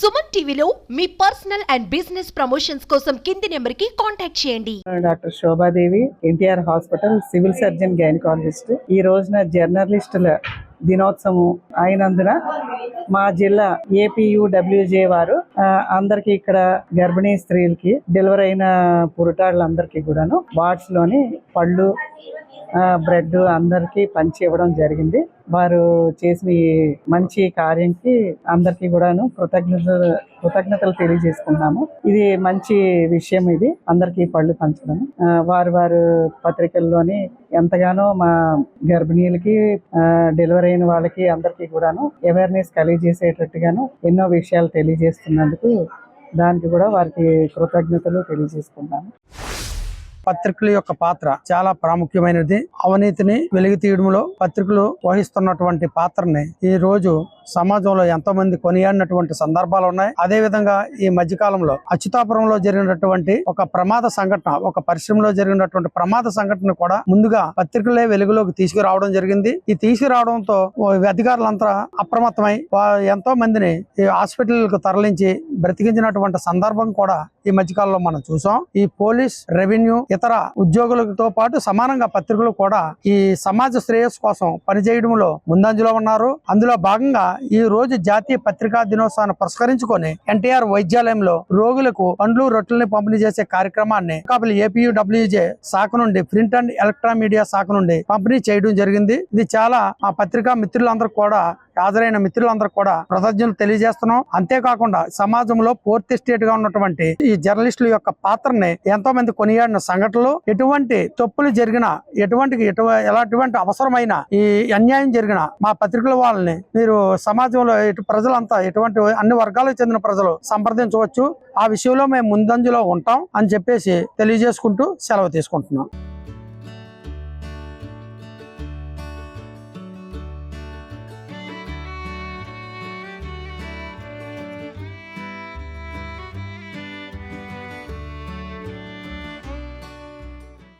సుమన్ టీవీలో మీ personal and business promotions కోసం కింది నెంబర్కి కాంటాక్ట్ చేయండి. Doctor Shobhadevi NTR hospital civil surgeon gynaecologist. ఈ రోజున జర్నలిస్టుల దినోత్సవం అయినందున మా జిల్లా ఏపీయుడబ్ల్యూజే వారు అందరికి ఇక్కడ గర్భిణీ స్త్రీలకి డెలివరీ అయిన పురుటాళ్ళందరికీ కూడాను వార్డ్స్లోని పళ్ళు బ్రెడ్ అందరికీ పంచి ఇవ్వడం జరిగింది. వారు చేసిన మంచి కార్యంకి అందరికీ కూడాను కృతజ్ఞతలు కృతజ్ఞతలు తెలియజేసుకున్నాము ఇది మంచి విషయం ఇది. అందరికీ పళ్ళు పంచడం. వారు వారు పత్రికల్లోని ఎంతగానో మా గర్భిణీలకి డెలివరీ అయిన వాళ్ళకి అందరికీ కూడాను అవేర్నెస్ కలిగజేసేటట్టుగాను ఎన్నో విషయాలు తెలియజేస్తున్నందుకు దానికి కూడా వారికి కృతజ్ఞతలు తెలియజేసుకున్నాము పత్రికల యొక్క పాత్ర చాలా ప్రాముఖ్యమైనది. అవినీతిని వెలిగి తీయడంలో పత్రికలు వహిస్తున్నటువంటి పాత్రని ఈ రోజు సమాజంలో ఎంతో మంది కొనియాడినటువంటి సందర్భాలు ఉన్నాయి. అదే విధంగా ఈ మధ్యకాలంలో అచ్యుతాపురంలో జరిగినటువంటి ఒక ప్రమాద సంఘటన ఒక పరిశ్రమలో జరిగినటువంటి ప్రమాద సంఘటన కూడా ముందుగా పత్రికలే వెలుగులోకి తీసుకురావడం జరిగింది. ఈ తీసుకురావడంతో ఓ అధికారులంతా అప్రమత్తమై ఎంతో మందిని ఈ హాస్పిటల్కు తరలించి బ్రతికించినటువంటి సందర్భం కూడా ఈ మధ్యకాలంలో మనం చూసాం. ఈ పోలీస్ రెవెన్యూ ఇతర ఉద్యోగులతో పాటు సమానంగా పత్రికలు కూడా ఈ సమాజ శ్రేయస్సు కోసం పనిచేయడంలో ముందంజలో ఉన్నారు. అందులో భాగంగా ఈ రోజు జాతీయ పత్రికా దినోత్సవాన్ని పురస్కరించుకొని ఎన్టీఆర్ వైద్యాలయంలో రోగులకు పండ్లు రొట్టెల్ని పంపిణీ చేసే కార్యక్రమాన్ని కాపులు ఏపీయూడబ్ల్యూజే శాఖ నుండి ప్రింట్ అండ్ ఎలక్ట్రా మీడియా శాఖ నుండి పంపిణీ చేయడం జరిగింది. ఇది చాలా మా పత్రికా మిత్రులందరూ కూడా హాజరైన మిత్రులందరూ కూడా కృతజ్ఞతలు తెలియజేస్తున్నాం. అంతేకాకుండా సమాజంలో పూర్తి స్టేట్గా ఉన్నటువంటి ఈ జర్నలిస్టుల యొక్క పాత్రని ఎంతో మంది కొనియాడిన సంఘటనలు ఎటువంటి తప్పులు జరిగినా ఎటువంటి ఎటు ఎలాంటి అవసరమైన ఈ అన్యాయం జరిగిన మా పత్రికల వాళ్ళని మీరు సమాజంలో ఇటు ప్రజలంతా ఎటువంటి అన్ని వర్గాలకు చెందిన ప్రజలు సంప్రదించవచ్చు. ఆ విషయంలో మేము ముందంజలో ఉంటాం అని చెప్పేసి తెలియజేసుకుంటూ సెలవు తీసుకుంటున్నాం.